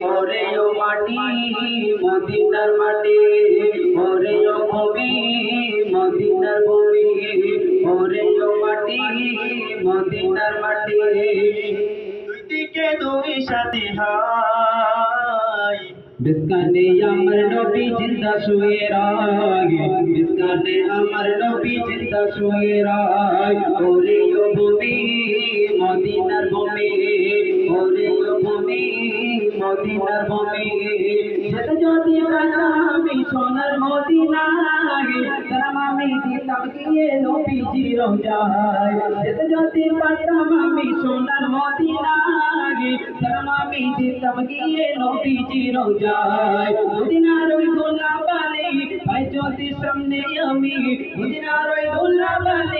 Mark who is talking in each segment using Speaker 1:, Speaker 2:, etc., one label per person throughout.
Speaker 1: ওরে ও মাটি মদিনার মাটি ওরে ও ভূমি মদিনার ভূমি ওরে ও মাটি মদিনার মাটি দুই দিকে দুই সাথী হাই বিস্কানে আমার নবী জিন্দা শুয়ে রাগে বিস্কানে আমার নবী জিন্দা শুয়ে রাগ ওরে ও ভূমি মদিনার মদিনার ভূমি যেতে যদি আমি সোনার মদিনায়। তারা আমি দিতাম গিয়ে নবীজি রোজায়। যেতে যদি পারতাম আমি সোনার মদিনায়। তারা আমি দিতাম গিয়ে নবীজি রোজায়। মদিনার ওই গোলা বালি ভাই যদি সামনে আমি, মদিনার ওই গোলা বালি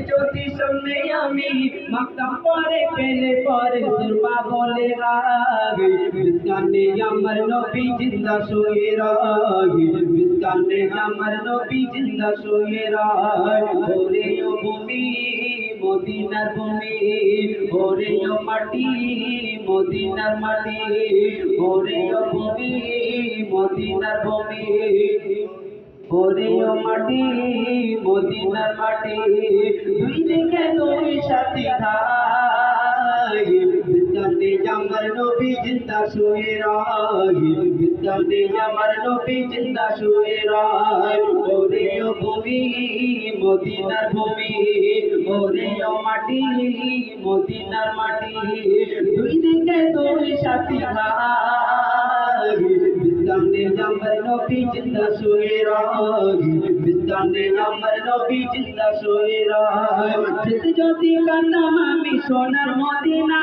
Speaker 1: যদি সামনে আমি মাকতাম পরে পেলে পরে সুরমা বলে রাগে বিস্কানে আমার নবী জিন্দা শুয়ে রাগে বিস্কানে আমার নবী জিন্দা শুয়ে রাগে ওরে ও ভূমি, মদিনার ভূমি, ওরে ও মাটি, মদিনার মাটি। ওরে ও ভূমি, মদিনার ভূমি। ওরে ও মাটি, মদিনার মাটি দুই দিকে দুই সাথী ভাই বিদ্যাতে আমার নবী জিন্দা শুয়ে রায়। বিদ্যাতে আমার নবী জিন্দা শুয়ে রায়। ওরে ও ভূমি, মদিনার ভূমি ওরে ও মাটি, মদিনার মাটি দুই দিকে দুই সাথী বিস্তানে আমার নবী জিন্দা শুয়ে রায়। বিস্তানে আমার নবী জিন্দা শুয়ে রায়। যদি কান্নাম আমি সোনার মদিনা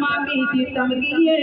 Speaker 1: মামি দিতাম গিয়ে